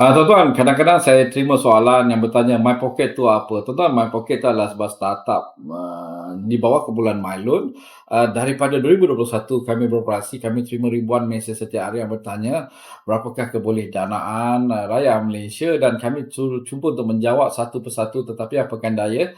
Ah, tuan-tuan, kadang-kadang saya terima soalan yang bertanya My Pocket tu apa. Tuan-tuan, My Pocket tu adalah sebuah startup uh, di bawah kumpulan MyLoan. Uh, daripada 2021 kami beroperasi, kami terima ribuan mesej setiap hari yang bertanya berapakah keboledanaan uh, raya Malaysia dan kami cuba untuk menjawab satu persatu tetapi apakan daya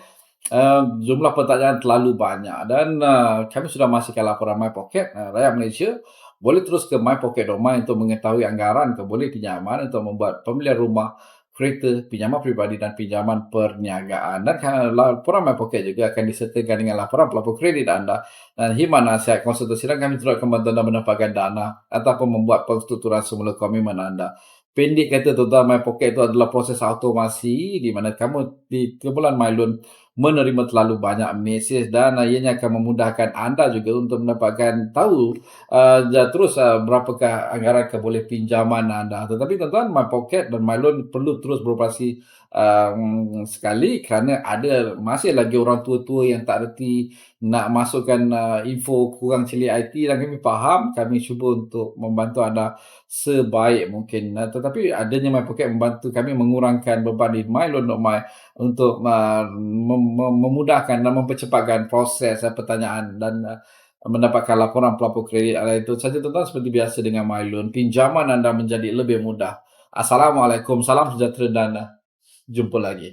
uh, jumlah pertanyaan terlalu banyak dan uh, kami sudah masukkan laporan My Pocket uh, Raya Malaysia boleh terus ke My Pocket Domain untuk mengetahui anggaran ke boleh pinjaman untuk membuat pembelian rumah, kereta, pinjaman peribadi dan pinjaman perniagaan. Dan laporan My Pocket juga akan disertakan dengan laporan pelapor kredit anda dan himan nasihat konsultasi dan kami terus akan membantu anda mendapatkan dana ataupun membuat penstrukturan semula komitmen anda. Pendek kata tuan-tuan, My Pocket itu adalah proses automasi di mana kamu di kumpulan My Loan menerima terlalu banyak mesej dan uh, ianya akan memudahkan anda juga untuk mendapatkan tahu uh, terus uh, berapakah anggaran ke boleh pinjaman anda. Tetapi tuan-tuan, My Pocket dan My Loan perlu terus beroperasi um, sekali kerana ada masih lagi orang tua-tua yang tak reti nak masukkan uh, info kurang celik IT dan kami faham kami cuba untuk membantu anda sebaik mungkin uh, tetapi adanya My Pocket membantu kami mengurangkan beban di My Loan My untuk uh, memudahkan dan mempercepatkan proses uh, pertanyaan dan uh, mendapatkan laporan pelapor kredit anda itu saja tuan-tuan. Seperti biasa dengan MyLoan pinjaman anda menjadi lebih mudah. Assalamualaikum. Salam sejahtera dan uh, jumpa lagi